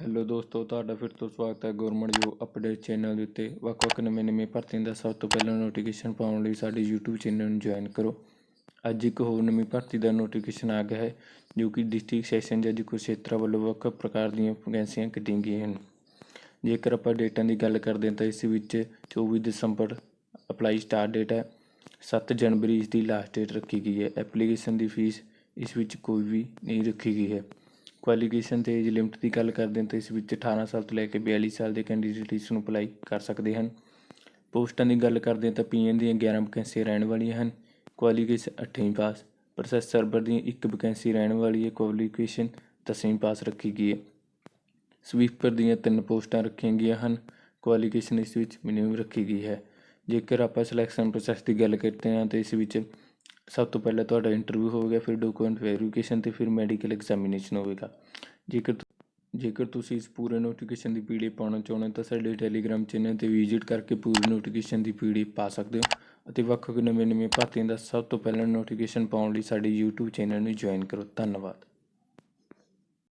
Hello ਦੋਸਤੋ, ਤੁਹਾਡਾ ਫਿਰ ਤੋਂ ਸਵਾਗਤ ਹੈ ਗਵਰਨਮੈਂਟ ਜੋ ਅਪਡੇਟ ਚੈਨਲ ਦੇ ਉੱਤੇ। ਵੱਖ-ਵੱਖ ਨਵੇਂ-ਨਵੇਂ ਭਰਤੀਆਂ ਦਾ ਸਭ ਤੋਂ ਪਹਿਲਾਂ ਨੋਟੀਫਿਕੇਸ਼ਨ ਪਾਉਣ ਲਈ ਸਾਡੇ YouTube ਚੈਨਲ ਨੂੰ ਜੁਆਇਨ ਕਰੋ। ਅੱਜ ਇੱਕ ਹੋਰ ਨਵੀਂ ਭਰਤੀ ਦਾ ਨੋਟੀਫਿਕੇਸ਼ਨ ਆ ਗਿਆ ਹੈ, ਜੋ ਕਿ ਡਿਸਟ੍ਰਿਕਟ ਸੈਸ਼ਨ ਜੱਜ ਕੁਰਸ਼ੇਤਰ ਵੱਲੋਂ ਵੱਖ ਪ੍ਰਕਾਰ ਦੀਆਂ ਵੈਕੈਂਸੀਆਂ ਕੱਢੀਆਂ ਗਈਆਂ ਹਨ। ਜੇਕਰ ਆਪਾਂ ਡੇਟਾਂ ਦੀ ਗੱਲ ਕਰਦੇ ਹਾਂ ਤਾਂ ਇਸ ਵਿੱਚ 24 ਦਸੰਬਰ ਅਪਲਾਈ ਸਟਾਰਟ ਡੇਟ ਹੈ 7 ਜਨਵਰੀ ਇਸ ਦੀ ਲਾਸਟ ਡੇਟ ਰੱਖੀ ਗਈ ਹੈ। ਐਪਲੀਕੇਸ਼ਨ ਦੀ ਫੀਸ ਇਸ ਵਿੱਚ ਕੋਈ ਵੀ ਨਹੀਂ ਰੱਖੀ ਗਈ ਹੈ। ਕੁਆਲੀਫਿਕੇਸ਼ਨ ਅਤੇ ਏਜ ਲਿਮਿਟ ਦੀ ਗੱਲ ਕਰਦੇ ਹਾਂ ਤਾਂ ਇਸ ਵਿੱਚ 18 ਸਾਲ ਤੋਂ ਲੈ ਕੇ 42 ਸਾਲ ਦੇ ਕੈਂਡੀਡੇਟ ਇਸ ਨੂੰ ਅਪਲਾਈ ਕਰ ਸਕਦੇ ਹਨ। ਪੋਸਟਾਂ ਦੀ ਗੱਲ ਕਰਦੇ ਹਾਂ ਤਾਂ ਪੀਐਨ ਦੀਆਂ 11 ਵੈਕੈਂਸੀਆਂ ਰਹਿਣ ਵਾਲੀਆਂ ਹਨ। ਕੁਆਲੀਫਿਕੇਸ਼ਨ ਅੱਠਵੀਂ ਪਾਸ ਪ੍ਰੋਸੈਸ ਸਰਵਰ ਦੀਆਂ ਇੱਕ ਵੈਕੈਂਸੀ ਰਹਿਣ ਵਾਲੀ ਹੈ। ਕੁਆਲੀਫਿਕੇਸ਼ਨ 10ਵੀਂ ਪਾਸ ਰੱਖੀ ਗਈ ਹੈ। ਸਵੀਪਰ ਦੀਆਂ ਤਿੰਨ ਪੋਸਟਾਂ ਰੱਖੀਆਂ ਗਈਆਂ ਹਨ। ਕੁਆਲੀਫਿਕੇਸ਼ਨ ਇਸ ਵਿੱਚ ਮਿਨੀਮਮ ਰੱਖੀ ਗਈ ਹੈ। ਜੇਕਰ ਆਪਾਂ ਸਿਲੈਕਸ਼ਨ ਪ੍ਰੋਸੈਸ ਦੀ ਗੱਲ ਕਰਦੇ ਹਾਂ ਤਾਂ ਇਸ ਵਿੱਚ ਸਭ ਤੋਂ ਪਹਿਲਾਂ ਤੁਹਾਡਾ ਇੰਟਰਵਿਊ ਹੋਵੇਗਾ ਫਿਰ ਡਾਕੂਮੈਂਟ ਵੈਰੀਫਿਕੇਸ਼ਨ ਅਤੇ ਫਿਰ ਮੈਡੀਕਲ ਐਗਜ਼ਾਮੀਨੇਸ਼ਨ ਹੋਵੇਗਾ। ਜੇਕਰ ਜੇਕਰ ਤੁਸੀਂ ਇਸ ਪੂਰੇ ਨੋਟੀਫਿਕੇਸ਼ਨ ਦੀ ਪੀੜੀ ਪਾਉਣਾ ਚਾਹੁੰਦੇ ਹੋ ਤਾਂ ਸਾਡੇ ਟੈਲੀਗ੍ਰਾਮ ਚੈਨਲ ਤੇ ਵਿਜ਼ਿਟ ਕਰਕੇ ਪੂਰੀ ਨੋਟੀਫਿਕੇਸ਼ਨ ਦੀ ਪੀੜੀ ਪਾ ਸਕਦੇ ਹੋ ਅਤੇ ਵੱਖ ਵੱਖ ਨਵੇਂ ਨਵੇਂ ਭਰਤੀਆਂ ਦਾ ਸਭ ਤੋਂ ਪਹਿਲਾਂ ਨੋਟੀਫਿਕੇਸ਼ਨ ਪਾਉਣ ਲਈ ਸਾਡੇ YouTube ਚੈਨਲ ਨੂੰ ਜੁਆਇਨ ਕਰੋ। ਧੰਨਵਾਦ।